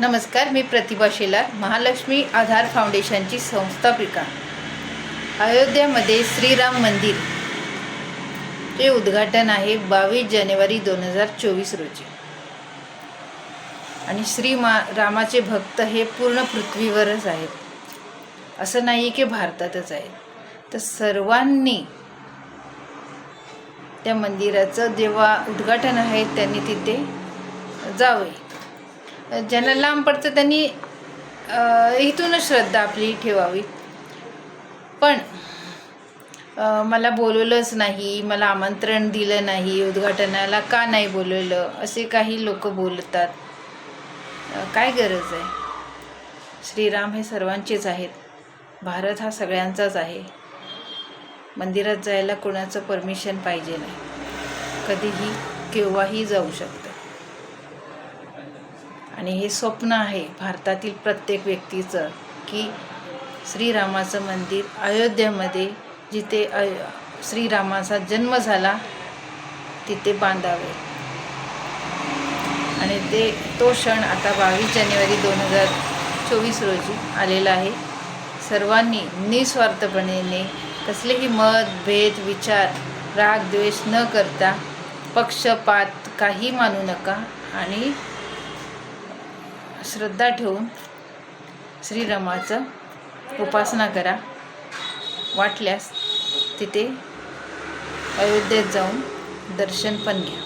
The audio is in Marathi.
नमस्कार मी प्रतिभा शेलार महालक्ष्मी आधार फाउंडेशनची संस्थापिका. अयोध्यामध्ये श्रीराम मंदिर चे उद्घाटन आहे बावीस जानेवारी दोन हजार चोवीस रोजी. आणि श्री मा रामाचे भक्त हे पूर्ण पृथ्वीवरच आहेत. असं नाही की भारतातच आहेत. तर सर्वांनी त्या मंदिराचं जेव्हा उद्घाटन आहे त्यांनी तिथे जावे. ज्यांना लांब पडतं त्यांनी इथूनच श्रद्धा आपली ठेवावी. पण मला बोलवलंच नाही मला आमंत्रण दिलं नाही उद्घाटनाला का नाही बोलवलं असे काही लोक बोलतात. काय गरज आहे? श्रीराम हे सर्वांचेच आहेत. भारत हा सगळ्यांचाच आहे. मंदिरात जायला कोणाचं परमिशन पाहिजे नाही. कधीही केव्हाही जाऊ शकतं. आणि हे स्वप्न आहे भारतातील प्रत्येक व्यक्तीचं की श्रीरामाचं मंदिर अयोध्येमध्ये जिथे अय श्रीरामाचा जन्म झाला तिथे बांधावे. आणि ते तो क्षण आता बावीस जानेवारी दोन हजार चोवीस रोजी आलेला आहे. सर्वांनी निस्वार्थपणेने कसलेही मत भेद विचार राग द्वेष न करता पक्षपात काही मानू नका आणि श्रद्धा ठेवून श्रीरामाचं उपासना करा. वाटल्यास तिथे अयोध्येत जाऊन दर्शन पण घ्या.